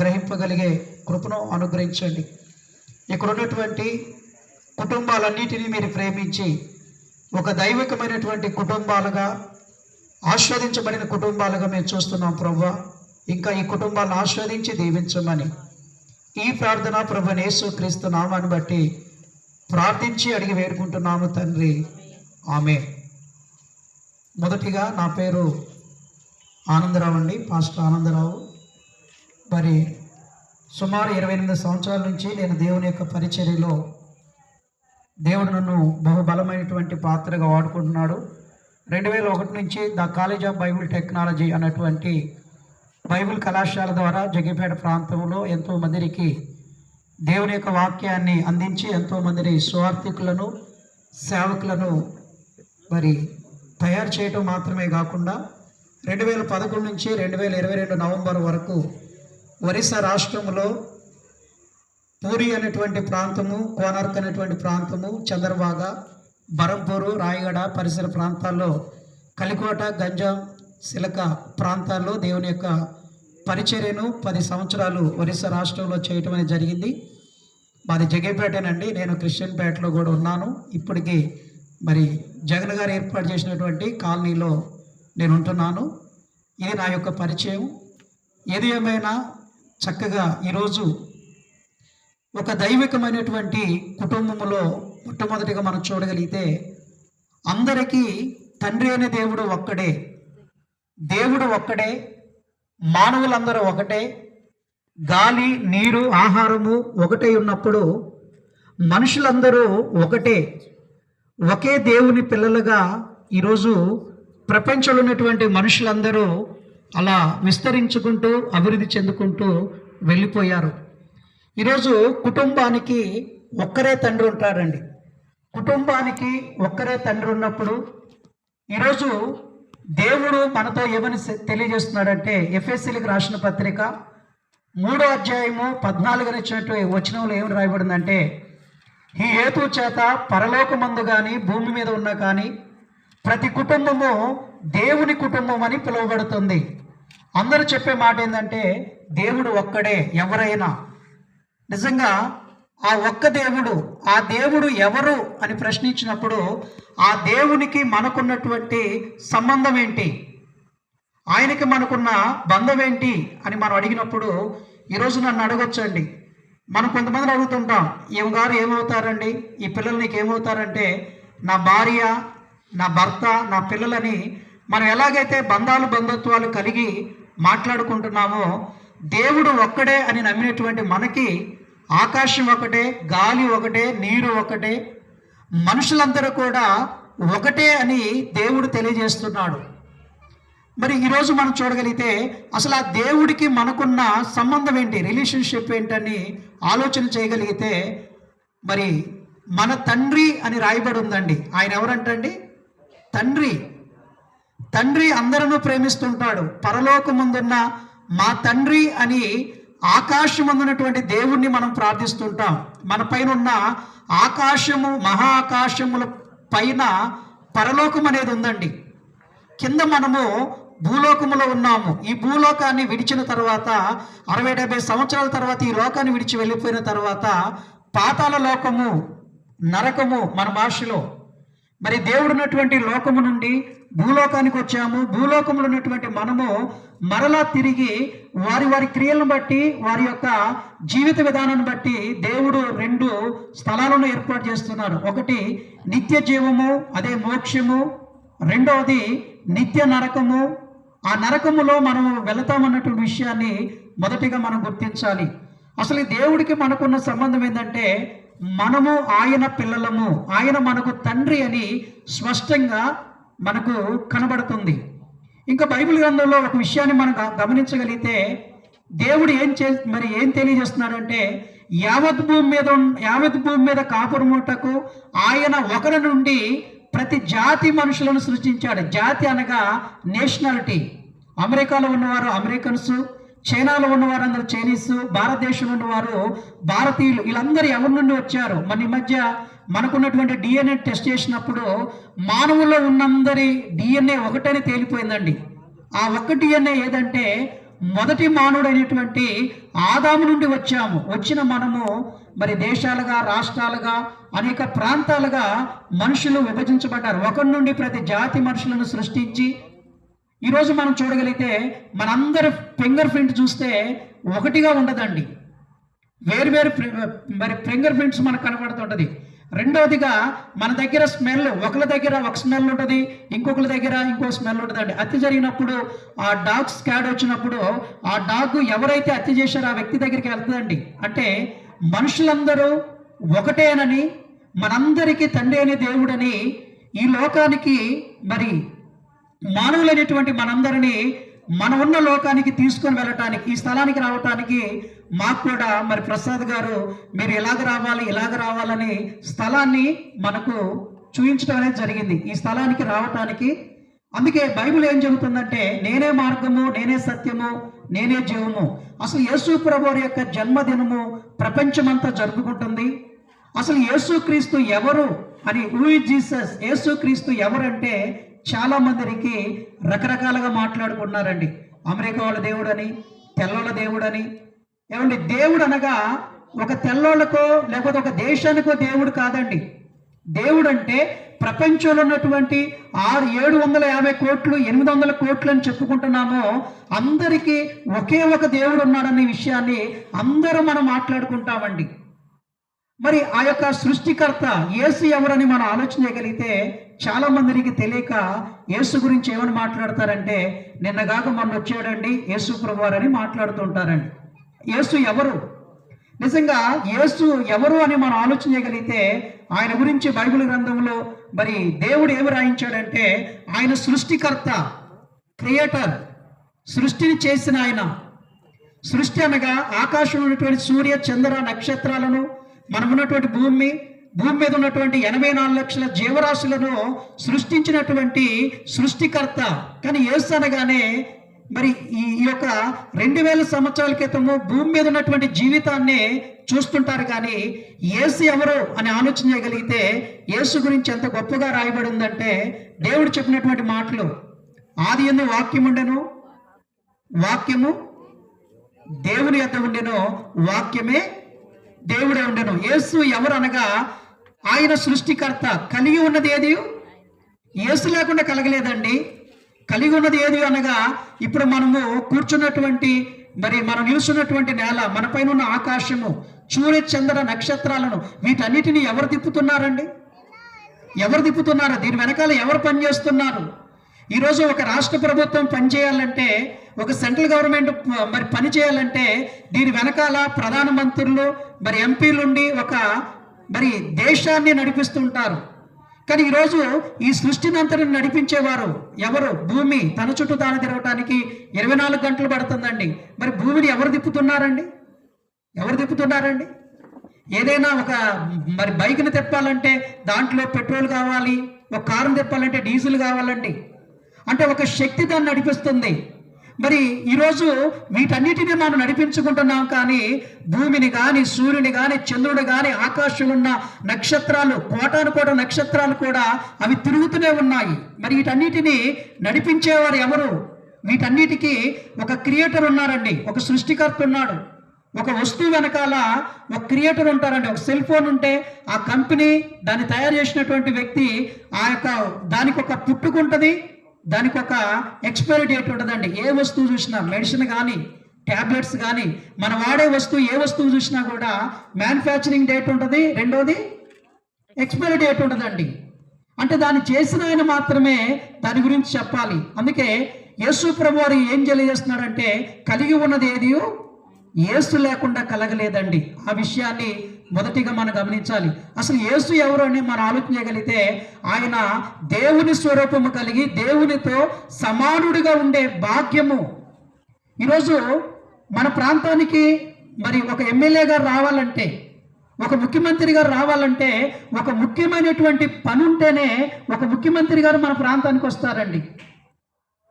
గ్రహింపగలిగే కృపను అనుగ్రహించండి. ఇక్కడ ఉన్నటువంటి కుటుంబాలన్నిటినీ మీరు ప్రేమించి ఒక దైవికమైనటువంటి కుటుంబాలుగా ఆస్వాదించబడిన కుటుంబాలుగా మేము చూస్తున్నాం ప్రభు ఇంకా ఈ కుటుంబాలను ఆస్వాదించి దీవించమని ఈ ప్రార్థన ప్రభు నేసు క్రీస్తు నామాన్ని బట్టి ప్రార్థించి అడిగి వేడుకుంటున్నాము తండ్రి. ఆమె మొదటిగా నా పేరు ఆనందరావు అండి పాస్టర్ ఆనందరావు. మరి సుమారు ఇరవై ఎనిమిది సంవత్సరాల నుంచి నేను దేవుని యొక్క పరిచర్యలో దేవుడు నన్ను బహుబలమైనటువంటి పాత్రగా వాడుకుంటున్నాడు. రెండు వేల ఒకటి నుంచి the college of Bible technology అన్నటువంటి బైబిల్ కళాశాల ద్వారా జగిపేట ప్రాంతంలో ఎంతో మందికి దేవుని యొక్క వాక్యాన్ని అందించి ఎంతో మందిని స్వార్థికులను సేవకులను మరి తయారు చేయటం మాత్రమే కాకుండా రెండు వేల పదకొండు నుంచి రెండు వేల ఇరవై రెండు నవంబర్ వరకు ఒరిస్సా రాష్ట్రంలో పూరి అనేటువంటి ప్రాంతము కోనార్క్ అనేటువంటి ప్రాంతము చంద్రబాగ బరంపూరు రాయగడ పరిసర ప్రాంతాల్లో కలికోట గంజాం సిలక ప్రాంతాల్లో దేవుని యొక్క పరిచర్యను పది సంవత్సరాలు ఒరిస్సా రాష్ట్రంలో చేయటం అనేది జరిగింది. మాది జగేపేటనండి. నేను క్రిస్టియన్ పేటలో కూడా ఉన్నాను. ఇప్పటికీ మరి జగన్ గారు ఏర్పాటు చేసినటువంటి కాలనీలో నేను ఉంటున్నాను. ఇది నా యొక్క పరిచయం. ఏది ఏమైనా చక్కగా ఈరోజు ఒక దైవికమైనటువంటి కుటుంబంలో మొట్టమొదటిగా మనం చూడగలిగితే అందరికీ తండ్రి అనే దేవుడు ఒక్కడే దేవుడు ఒక్కడే మానవులందరూ ఒకటే గాలి నీరు ఆహారము ఒకటే ఉన్నప్పుడు మనుషులందరూ ఒకటే ఒకే దేవుని పిల్లలుగా ఈరోజు ప్రపంచంలో ఉన్నటువంటి మనుషులందరూ అలా విస్తరించుకుంటూ అభివృద్ధి చెందుకుంటూ వెళ్ళిపోయారు. ఈరోజు కుటుంబానికి ఒక్కరే తండ్రి ఉంటారండి. కుటుంబానికి ఒక్కరే తండ్రి ఉన్నప్పుడు ఈరోజు దేవుడు మనతో ఏమని తెలియజేస్తున్నాడంటే ఎఫ్ఎస్సీలకు రాసిన పత్రిక మూడో అధ్యాయము పద్నాలుగున ఇచ్చినట్టు వచనంలో ఏమి రాయబడిందంటే ఈ హేతు చేత పరలోకమందు కానీ భూమి మీద ఉన్న కానీ ప్రతి కుటుంబము దేవుని కుటుంబం అని పిలువబడుతుంది. అందరూ చెప్పే మాట ఏంటంటే దేవుడు ఒక్కడే ఎవరైనా. నిజంగా ఆ ఒక్క దేవుడు ఆ దేవుడు ఎవరు అని ప్రశ్నించినప్పుడు ఆ దేవునికి మనకున్నటువంటి సంబంధం ఏంటి? ఆయనకి మనకున్న బంధం ఏంటి అని మనం అడిగినప్పుడు ఈరోజు నన్ను అడగొచ్చండి. మనం కొంతమందిని అడుగుతుంటాం ఈమె గారు ఏమవుతారండి? ఈ పిల్లలు నీకు ఏమవుతారంటే నా భార్య నా భర్త నా పిల్లలని మనం ఎలాగైతే బంధాలు బంధుత్వాలు కలిగి మాట్లాడుకుంటున్నామో దేవుడు ఒక్కడే అని నమ్మినటువంటి మనకి ఆకాశం ఒకటే గాలి ఒకటే నీరు ఒకటే మనుషులందరూ కూడా ఒకటే అని దేవుడు తెలియజేస్తున్నాడు. మరి ఈరోజు మనం చూడగలిగితే అసలు ఆ దేవుడికి మనకున్న సంబంధం ఏంటి రిలేషన్షిప్ ఏంటని ఆలోచన చేయగలిగితే మరి మన తండ్రి అని రాయబడి ఉందండి. ఆయన ఎవరంటండి? తండ్రి తండ్రి అందరూ ప్రేమిస్తుంటాడు. పరలోకముందున్న మా తండ్రి అని ఆకాశమందున్నటువంటి దేవుణ్ణి మనం ప్రార్థిస్తుంటాం. మన పైన ఉన్న ఆకాశము మహా ఆకాశముల పైన పరలోకం అనేది ఉందండి. కింద మనము భూలోకములో ఉన్నాము. ఈ భూలోకాన్ని విడిచిన తర్వాత అరవై డెబ్బై సంవత్సరాల తర్వాత ఈ లోకాన్ని విడిచి వెళ్ళిపోయిన తర్వాత పాతాల లోకము నరకము మన భాషలో మరి దేవుడు ఉన్నటువంటి లోకము నుండి భూలోకానికి వచ్చాము. భూలోకములో ఉన్నటువంటి మనము మరలా తిరిగి వారి వారి క్రియలను బట్టి వారి యొక్క జీవిత విధానాన్ని బట్టి దేవుడు రెండు స్థలాలను ఏర్పాటు చేస్తున్నాడు. ఒకటి నిత్య జీవము అదే మోక్షము. రెండవది నిత్య నరకము. ఆ నరకములో మనం వెళతామన్నటువంటి విషయాన్ని మొదటిగా మనం గుర్తించాలి. అసలు దేవుడికి మనకున్న సంబంధం ఏంటంటే మనము ఆయన పిల్లలము ఆయన మనకు తండ్రి అని స్పష్టంగా మనకు కనబడుతుంది. ఇంకా బైబిల్ గ్రంథంలో ఒక విషయాన్ని మనం గమనించగలిగితే దేవుడు ఏం చే మరి ఏం తెలియజేస్తున్నాడంటే యావత్ భూమి మీద యావత్ భూమి మీద కాపురముటకు ఆయన ఒకరి నుండి ప్రతి జాతి మనుషులను సృష్టించాడు. జాతి అనగా నేషనాలిటీ. అమెరికాలో ఉన్నవారు అమెరికన్స్ చైనాలో ఉన్న వారందరూ చైనీస్ భారతదేశంలో ఉన్నవారు భారతీయులు వీళ్ళందరూ ఎవరి నుండి వచ్చారు? మన ఈ మధ్య మనకున్నటువంటి డిఎన్ఏ టెస్ట్ చేసినప్పుడు మానవుల్లో ఉన్నందరి డిఎన్ఏ ఒకటని తేలిపోయిందండి. ఆ ఒక్క డిఎన్ఏ ఏదంటే మొదటి మానవుడైనటువంటి ఆదాము నుండి వచ్చాము. వచ్చిన మనము మరి దేశాలుగా రాష్ట్రాలుగా అనేక ప్రాంతాలుగా మనుషులు విభజించబడ్డారు. ఒకరి నుండి ప్రతి జాతి మనుషులను సృష్టించి ఈరోజు మనం చూడగలిగితే మనందరి ఫింగర్ ప్రింట్ చూస్తే ఒకటిగా ఉండదండి. వేరు వేరు మరి ఫింగర్ ప్రింట్స్ మనకు కనబడుతుంటది రెండవదిగా మన దగ్గర స్మెల్ ఒకరి దగ్గర ఒక స్మెల్ ఉంటుంది ఇంకొకరి దగ్గర ఇంకో స్మెల్ ఉంటుందండి. హత్య జరిగినప్పుడు ఆ డాగ్ స్కాడ్ వచ్చినప్పుడు ఆ డాగ్ ఎవరైతే హత్య చేశారో ఆ వ్యక్తి దగ్గరికి వెళ్తుందండి. అంటే మనుషులందరూ ఒకటేనని మనందరికీ తండ్రి అనే దేవుడని ఈ లోకానికి మరి మానవులైనటువంటి మనందరినీ మన ఉన్న లోకానికి తీసుకొని వెళ్ళటానికి ఈ స్థలానికి రావటానికి మాకు కూడా మరి ప్రసాద్ గారు మీరు ఎలాగ రావాలి ఇలాగ రావాలని స్థలాన్ని మనకు చూపించడం అనేది జరిగింది. ఈ స్థలానికి రావటానికి అందుకే బైబిల్ ఏం చెబుతుందంటే నేనే మార్గము నేనే సత్యము నేనే జీవము. అసలు యేసు ప్రభు యొక్క జన్మదినము ప్రపంచమంతా జరుపుకుంటుంది. అసలు యేసుక్రీస్తు ఎవరు అని హూ ఇస్ జీసస్ యేసుక్రీస్తు ఎవరంటే చాలా మందికి రకరకాలుగా మాట్లాడుకుంటున్నారండి. అమెరికా వాళ్ళ దేవుడని తెల్లోళ్ళ దేవుడని. ఏమండి దేవుడు అనగా ఒక తెల్లోళ్ళకో లేకపోతే ఒక దేశానికో దేవుడు కాదండి. దేవుడు అంటే ప్రపంచంలో ఉన్నటువంటి ఆరు ఏడు వందల యాభై కోట్లు ఎనిమిది వందల కోట్లు అని చెప్పుకుంటున్నామో అందరికీ ఒకే ఒక దేవుడు ఉన్నాడనే విషయాన్ని అందరూ మనం మాట్లాడుకుంటామండి. మరి ఆ యొక్క సృష్టికర్త యేసు ఎవరని మనం ఆలోచన చేయగలిగితే చాలా మందికి తెలియక యేసు గురించి ఏమని మాట్లాడతారంటే నిన్నగాక మొన్న వచ్చాడండి యేసు ప్రభువారు అని మాట్లాడుతుంటారండి యేసు ఎవరు? నిజంగా యేసు ఎవరు అని మనం ఆలోచన చేయగలిగితే ఆయన గురించి బైబిల్ గ్రంథంలో మరి దేవుడు ఏమి రాయించాడంటే ఆయన సృష్టికర్త క్రియేటర్ సృష్టిని చేసిన ఆయన. సృష్టి అనగా ఆకాశం ఉన్నటువంటి సూర్య చంద్ర నక్షత్రాలను మనం ఉన్నటువంటి భూమి భూమి మీద ఉన్నటువంటి ఎనభై నాలుగు లక్షల జీవరాశులను సృష్టించినటువంటి సృష్టికర్త. కానీ యేసు అనగానే మరి ఈ యొక్క రెండు వేల సంవత్సరాల క్రితము భూమి మీద ఉన్నటువంటి జీవితాన్ని చూస్తుంటారు కానీ యేసు ఎవరు అని ఆలోచన చేయగలిగితే యేసు గురించి ఎంత గొప్పగా రాయబడి ఉందంటే దేవుడు చెప్పినటువంటి మాటలు. ఆది ఎందు వాక్యం ఉండెను వాక్యము దేవుని యొక్క ఉండెను వాక్యమే దేవుడే ఉండెను. యేసు ఎవరు అనగా ఆయన సృష్టికర్త కలిగి ఉన్నది ఏది? ఏసు లేకుండా కలగలేదండి. కలిగి ఉన్నది ఏది అనగా ఇప్పుడు మనము కూర్చున్నటువంటి మరి మనం నిలుచున్నటువంటి నేల మనపైన ఉన్న ఆకాశము సూర్య చంద్ర నక్షత్రాలను వీటన్నిటిని ఎవరు తిప్పుతున్నారండి? ఎవరు తిప్పుతున్నారు? దీని వెనకాల ఎవరు పనిచేస్తున్నారు? ఈరోజు ఒక రాష్ట్ర ప్రభుత్వం పనిచేయాలంటే ఒక సెంట్రల్ గవర్నమెంట్ మరి పని చేయాలంటే దీని వెనకాల ప్రధానమంత్రులు మరి ఎంపీలుండి ఒక మరి దేశాన్ని నడిపిస్తుంటారు. కానీ ఈరోజు ఈ సృష్టిని అంతటిని నడిపించేవారు ఎవరు? భూమి. తన చుట్టూ తాను తిరగటానికి ఇరవై నాలుగు గంటలు పడుతుందండి. మరి భూమిని ఎవరు తిప్పుతున్నారండి? ఎవరు తిప్పుతున్నారండి? ఏదైనా ఒక మరి బైక్ని తిప్పాలంటే దాంట్లో పెట్రోల్ కావాలి ఒక కారుని తిప్పాలంటే డీజిల్ కావాలండి. అంటే ఒక శక్తి దాన్ని నడిపిస్తుంది. మరి ఈరోజు వీటన్నిటిని మనం నడిపించుకుంటున్నాం కానీ భూమిని కానీ సూర్యుని కానీ చంద్రుడు కానీ ఆకాశంలో ఉన్న నక్షత్రాలు కోటాను కోట నక్షత్రాలు కూడా అవి తిరుగుతూనే ఉన్నాయి. మరి వీటన్నిటిని నడిపించేవారు ఎవరు? వీటన్నిటికీ ఒక క్రియేటర్ ఉన్నారండి. ఒక సృష్టికర్త ఉన్నాడు. ఒక వస్తువు వెనకాల ఒక క్రియేటర్ ఉంటారండి. ఒక సెల్ ఫోన్ ఉంటే ఆ కంపెనీ దాన్ని తయారు చేసినటువంటి వ్యక్తి ఆ యొక్క దానికి ఒక పుట్టుకుంటుంది. దానికి ఒక ఎక్స్పైరీ డేట్ ఉంటుందండి. ఏ వస్తువు చూసినా మెడిసిన్ కానీ ట్యాబ్లెట్స్ కానీ మనం వాడే వస్తువు ఏ వస్తువు చూసినా కూడా మ్యానుఫ్యాక్చరింగ్ డేట్ ఉంటుంది. రెండోది ఎక్స్పైరీ డేట్ ఉంటుందండి. అంటే దాన్ని చేసిన ఆయన మాత్రమే దాని గురించి చెప్పాలి. అందుకే యేసు ప్రభు వారు ఏం తెలియజేస్తున్నాడంటే కలిగి ఉన్నది ఏది ఏసు లేకుండా కలగలేదండి. ఆ విషయాన్ని మొదటిగా మనం గమనించాలి. అసలు యేసు ఎవరు అని మనం ఆలోచించగలిగితే ఆయన దేవుని స్వరూపము కలిగి దేవునితో సమానుడిగా ఉండే భాగ్యము. ఈరోజు మన ప్రాంతానికి మరి ఒక ఎమ్మెల్యే గారు రావాలంటే ఒక ముఖ్యమంత్రి గారు రావాలంటే ఒక ముఖ్యమైనటువంటి పని ఉంటేనే ఒక ముఖ్యమంత్రి గారు మన ప్రాంతానికి వస్తారండి.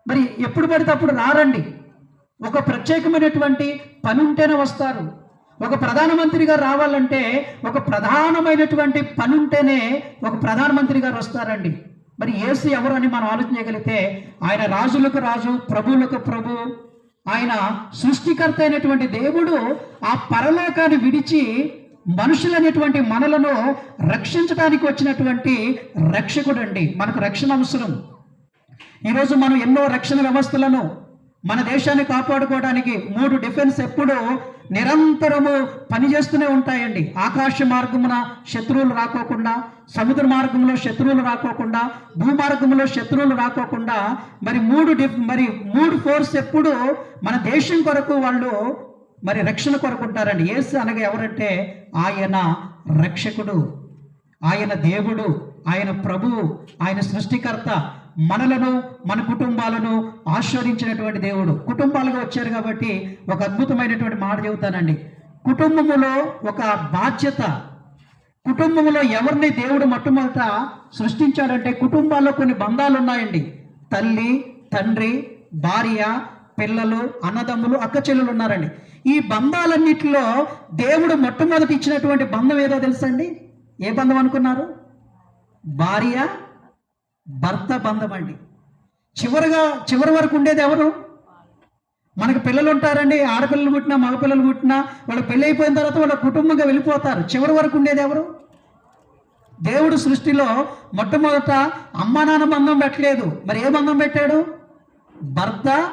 మరి ఎప్పుడు పడితే అప్పుడు రారండి. ఒక ప్రత్యేకమైనటువంటి పని ఉంటేనే వస్తారు. ఒక ప్రధానమంత్రి గారు రావాలంటే ఒక ప్రధానమైనటువంటి పని ఉంటేనే ఒక ప్రధానమంత్రి గారు వస్తారండి. మరి ఏసు ఎవరు అని మనం ఆలోచన చేయగలిగితే ఆయన రాజులకు రాజు ప్రభువులకు ప్రభు ఆయన సృష్టికర్త అయినటువంటి దేవుడు ఆ పరలోకాన్ని విడిచి మనుషులైనటువంటి మనలను రక్షించడానికి వచ్చినటువంటి రక్షకుడు అండి మనకు రక్షణ అవసరం. ఈరోజు మనం ఎన్నో రక్షణ వ్యవస్థలను మన దేశాన్ని కాపాడుకోవడానికి మూడు డిఫెన్స్ ఎప్పుడూ నిరంతరము పనిచేస్తూనే ఉంటాయండి. ఆకాశ మార్గమున శత్రువులు రాకోకుండా సముద్ర మార్గంలో శత్రువులు రాకోకుండా భూమార్గంలో శత్రువులు రాకోకుండా మరి మూడు డిఫ్ మరి మూడు ఫోర్స్ ఎప్పుడు మన దేశం కొరకు వాళ్ళు మరి రక్షణ కొరకు ఉంటారండి. ఏసు అనగా ఎవరంటే ఆయన రక్షకుడు ఆయన దేవుడు ఆయన ప్రభువు ఆయన సృష్టికర్త మనలను మన కుటుంబాలను ఆస్వాదించినటువంటి దేవుడు. కుటుంబాలుగా వచ్చారు కాబట్టి ఒక అద్భుతమైనటువంటి మాట చెబుతానండి. కుటుంబములో ఒక బాధ్యత కుటుంబంలో ఎవరిని దేవుడు మొట్టమొదట సృష్టించాడంటే కుటుంబాల్లో కొన్ని బంధాలు ఉన్నాయండి. తల్లి తండ్రి భార్య పిల్లలు అన్నదమ్ములు అక్క చెల్లెలు ఉన్నారండి. ఈ బంధాలన్నిటిలో దేవుడు మొట్టమొదటి ఇచ్చినటువంటి బంధం ఏదో తెలుసండి ఏ బంధం అనుకున్నారు? భార్య భర్త బంధం అండి. చివరిగా చివరి వరకు ఉండేది ఎవరు? మనకు పిల్లలు ఉంటారండి ఆడపిల్లలు పుట్టినా మగపిల్లలు పుట్టినా వాళ్ళు పెళ్ళి అయిపోయిన తర్వాత వాళ్ళ కుటుంబంగా వెళ్ళిపోతారు. చివరి వరకు ఉండేది ఎవరు? దేవుడు సృష్టిలో మొట్టమొదట అమ్మా నాన్న బంధం పెట్టలేదు. మరి ఏ బంధం పెట్టాడు? భర్త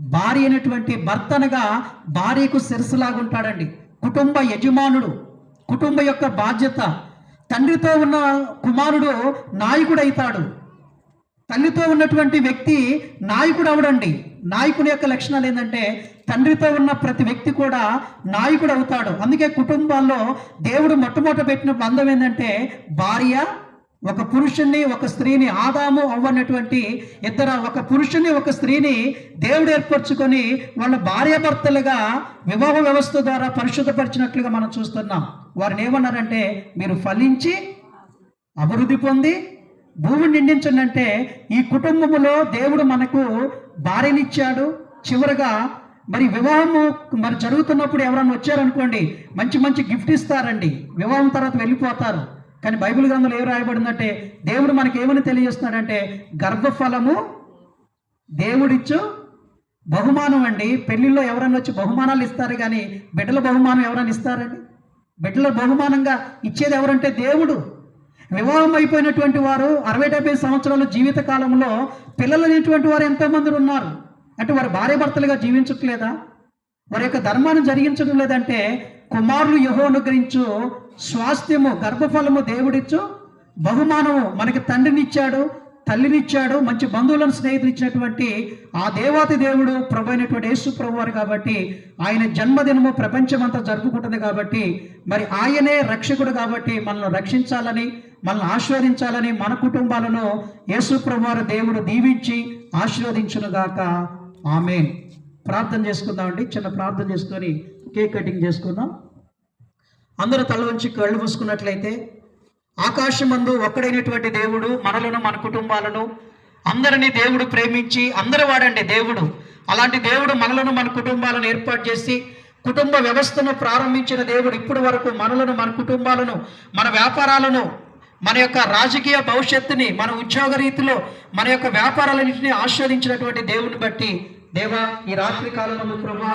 భార్య అయినటువంటి భర్త అనగా భార్యకు శిరస్సులాగుంటాడండి కుటుంబ యజమానుడు కుటుంబ యొక్క బాధ్యత. తండ్రితో ఉన్న కుమారుడు నాయకుడు అవుతాడు. తల్లితో ఉన్నటువంటి వ్యక్తి నాయకుడు అవడండి. నాయకుని యొక్క లక్షణాలు ఏంటంటే తండ్రితో ఉన్న ప్రతి వ్యక్తి కూడా నాయకుడు అవుతాడు. అందుకే కుటుంబాల్లో దేవుడు మొట్టమొదట పెట్టిన బంధం ఏంటంటే భార్య ఒక పురుషుణ్ణి ఒక స్త్రీని ఆదాము అవ్వనటువంటి ఇద్దరు ఒక పురుషుని ఒక స్త్రీని దేవుడు ఏర్పరచుకొని వాళ్ళ భార్యాభర్తలుగా వివాహ వ్యవస్థ ద్వారా పరిశుద్ధపరిచినట్లుగా మనం చూస్తున్నాం. వారిని ఏమన్నారంటే మీరు ఫలించి అభివృద్ధి పొంది భూమిని నిండించండి అంటే ఈ కుటుంబములో దేవుడు మనకు భార్యనిచ్చాడు. చివరగా మరి వివాహము మరి జరుగుతున్నప్పుడు ఎవరైనా వచ్చారనుకోండి మంచి మంచి గిఫ్ట్ ఇస్తారండి. వివాహం తర్వాత వెళ్ళిపోతారు. కానీ బైబిల్ గ్రంథంలో ఏం రాయబడిందంటే దేవుడు మనకి ఏమని తెలియజేస్తున్నాడంటే గర్భఫలము దేవుడిచ్చు బహుమానం అండి. పెళ్ళిలో ఎవరైనా వచ్చి బహుమానాలు ఇస్తారు కానీ బిడ్డల బహుమానం ఎవరైనా ఇస్తారండి? బిడ్డల బహుమానంగా ఇచ్చేది ఎవరంటే దేవుడు. వివాహం అయిపోయినటువంటి వారు అరవై డెబ్బై సంవత్సరాల జీవిత కాలంలో పిల్లలు అనేటువంటి వారు ఎంతోమంది ఉన్నారు. అంటే వారు భార్యభర్తలుగా జీవించట్లేదా? వారి యొక్క ధర్మాన్ని జరిగించడం లేదంటే కుమారులు యహో అనుగ్రహించు స్వాస్థ్యము గర్భఫలము దేవుడిచ్చు. బహుమానము మనకి తండ్రినిచ్చాడు తల్లినిచ్చాడు మంచి బంధువులను స్నేహితులు ఇచ్చినటువంటి ఆ దేవాతి దేవుడు ప్రభు అయినటువంటి యేసు ప్రభు వారు కాబట్టి ఆయన జన్మదినము ప్రపంచమంతా జరుపుకుంటుంది కాబట్టి మరి ఆయనే రక్షకుడు కాబట్టి మనల్ని రక్షించాలని మనల్ని ఆశీర్వదించాలని మన కుటుంబాలను యేసు వారు దేవుడు దీవించి ఆశీర్వదించునుగాక. ఆమె ప్రార్థన చేసుకుందామండి చిన్న ప్రార్థన చేసుకొని కేక్ కటింగ్ చేసుకుందాం. అందరూ తల వంచి కళ్ళు మూసుకున్నట్లయితే ఆకాశమందు ఒక్కడైనటువంటి దేవుడు మనలను మన కుటుంబాలను అందరినీ దేవుడు ప్రేమించి అందరు వాడండి దేవుడు. అలాంటి దేవుడు మనలను మన కుటుంబాలను ఏర్పాటు చేసి కుటుంబ వ్యవస్థను ప్రారంభించిన దేవుడు ఇప్పటి వరకు మనలను మన కుటుంబాలను మన వ్యాపారాలను మన యొక్క రాజకీయ భవిష్యత్తుని మన ఉద్యోగ రీతిలో మన యొక్క వ్యాపారాలన్నింటినీ ఆస్వాదించినటువంటి దేవుని బట్టి దేవా ఈ రాత్రి కాలంలో ప్రభా